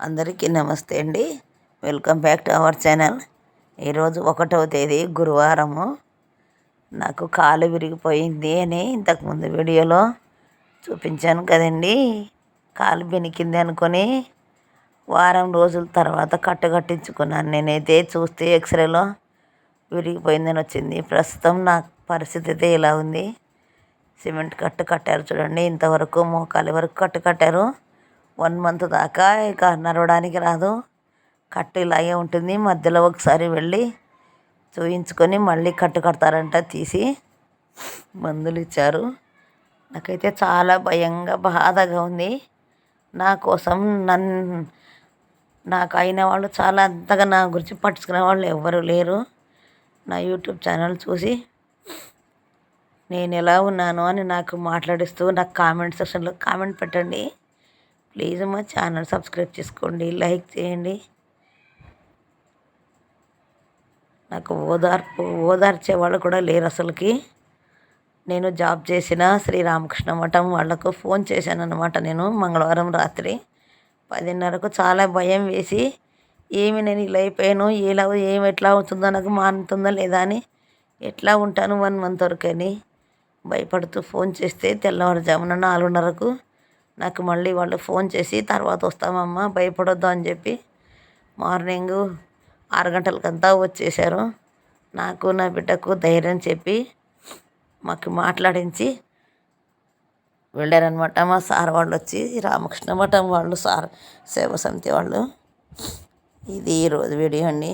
అందరికీ నమస్తే అండి. Welcome back to our channel. ఈరోజు ఒకటవ తేదీ గురువారము. నాకు కాలు విరిగిపోయింది అని ఇంతకుముందు వీడియోలో చూపించాను కదండి. కాలు బెనికింది అనుకొని వారం రోజుల తర్వాత కట్టు కట్టించుకున్నాను. నేనైతే చూస్తే ఎక్స్రేలో విరిగిపోయిందని వచ్చింది. ప్రస్తుతం నా పరిస్థితి అయితే ఇలా ఉంది. సిమెంట్ కట్టు కట్టారు చూడండి. ఇంతవరకు మోకాలి వరకు కట్టు కట్టారు. వన్ మంత్ దాకా ఇక నడవడానికి రాదు. కట్టు ఇలాగే ఉంటుంది. మధ్యలో ఒకసారి వెళ్ళి చూయించుకొని మళ్ళీ కట్టు కడతారంట తీసి. మందులు ఇచ్చారు. నాకైతే చాలా భయంగా బాధగా ఉంది. నా కోసం నన్ను నాకు అయిన వాళ్ళు చాలా అంతగా నా గురించి పట్టించుకునే వాళ్ళు ఎవ్వరు లేరు. నా యూట్యూబ్ ఛానల్ చూసి నేను ఎలా ఉన్నాను అని నాకు మాట్లాడిస్తూ నాకు కామెంట్ సెక్షన్లో కామెంట్ పెట్టండి. ప్లీజ్ మా ఛానల్ సబ్స్క్రైబ్ చేసుకోండి లైక్ చేయండి. నాకు ఓదార్పు ఓదార్చే వాళ్ళు కూడా లేరు అసలుకి. నేను జాబ్ చేసిన శ్రీరామకృష్ణ మఠం వాళ్ళకు ఫోన్ చేశాను అనమాట నేను మంగళవారం రాత్రి. పదిన్నరకు చాలా భయం వేసి ఏమి నేను ఇలా అయిపోయాను? ఇలా ఏమి ఎట్లా అవుతుందో నాకు మానుతుందా లేదా అని. ఎట్లా ఉంటాను వన్ మంత్ వరకు అని భయపడుతూ ఫోన్ చేస్తే తెల్లవారుజామున నాలుగున్నరకు నాకు మళ్ళీ వాళ్ళు ఫోన్ చేసి తర్వాత వస్తామమ్మా భయపడొద్దు అని చెప్పి మార్నింగ్ ఆరు గంటలకంతా వచ్చేసారు నాకు నా బిడ్డకు ధైర్యం చెప్పి మాకు మాట్లాడించి వెళ్ళారనమాట మా సార్ వాళ్ళు వచ్చి రామకృష్ణ మఠం వాళ్ళు సార్ సేవ సమితి వాళ్ళు. ఇది ఈరోజు వీడియో అండి.